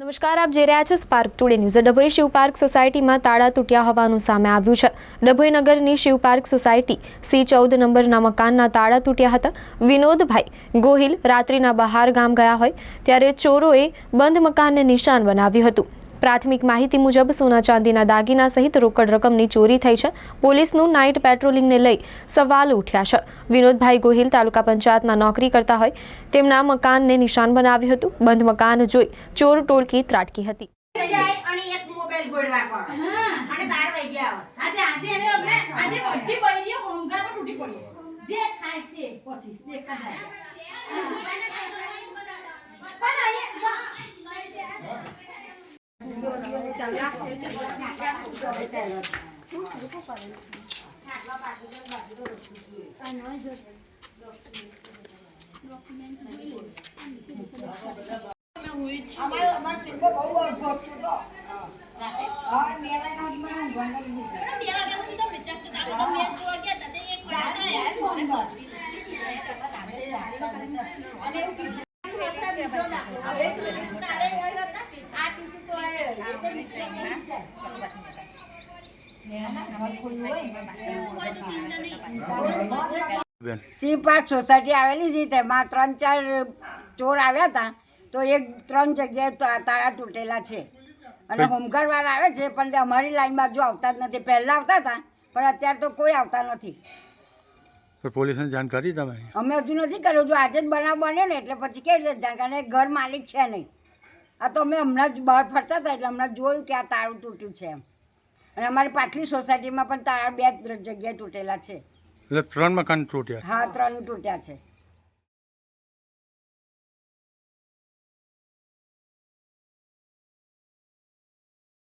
નમસ્કાર, આપ જોઈ રહ્યા છો spark today news Dabhoi Shiv park સોસાયટીમાં તાળા તૂટ્યા હોવાનું સામે આવ્યું છે. ડભોઈ નગરની શિવ પાર્ક સોસાયટી સી ચૌદ નંબરના મકાનના તાળા તૂટ્યા હતા. વિનોદભાઈ ગોહિલ રાત્રિના બહાર ગામ ગયા હોય, ત્યારે ચોરોએ બંધ મકાનને નિશાન બનાવ્યું હતું. પ્રાથમિક માહિતી મુજબ સોના ચાંદીના દાગીના સહિત રોકડ રકમની ચોરી થઈ છે. પોલીસનું નાઇટ પેટ્રોલિંગને લઈ સવાલ ઉઠ્યા છે. વિનોદભાઈ ગોહિલ તાલુકા પંચાયતમાં નોકરી કરતા હોય તેમના મકાનને નિશાન બનાવ્યું હતું. બંધ મકાન જોઈ ચોર ટોળકી ત્રાટકી હતી. અને એક મોબાઈલ ગોળવા કરો અને બાર વાગ્યા આવે. આજે આજે અમે આજે બધી બૈરીઓ હોમગાર્ડ પર તૂટી પડી જે ખાય તે પછી દેખા જાય અમારે અમાર સિમ્બો બહુ અડધો હતો હા મેલા ના મને ઊંઘવા નથી દીધું. બેન સી પાર્ક સોસાયટી આવેલી છે તેમાં ત્રણ ચાર ચોર આવ્યા હતા તો એક ત્રણ જગ્યાએ તાળા તૂટેલા છે. અને હોમગાર્ડ વાળા આવે છે પણ અમારી લાઈનમાં જો આવતા જ નથી. પહેલા આવતા હતા પણ અત્યારે તો કોઈ આવતા નથી. પોલીસને જાણ કરી તમે? અમે હજુ નથી કર્યું. જો આજે જ બનાવ બન્યો ને એટલે પછી કેવી રીતે જાણ કારણ ઘર માલિક છે નહીં. આ તો અમે હમણાં જ બહાર ફરતા હતા એટલે હમણાં જોયું કે આ તારું તૂટ્યું છે એમ. અને અમારી પાછલી સોસાયટીમાં પણ તારા બે જગ્યાએ તૂટેલા છે. એટલે ત્રણ મકાન તૂટ્યા. હા ત્રણ તૂટ્યા છે.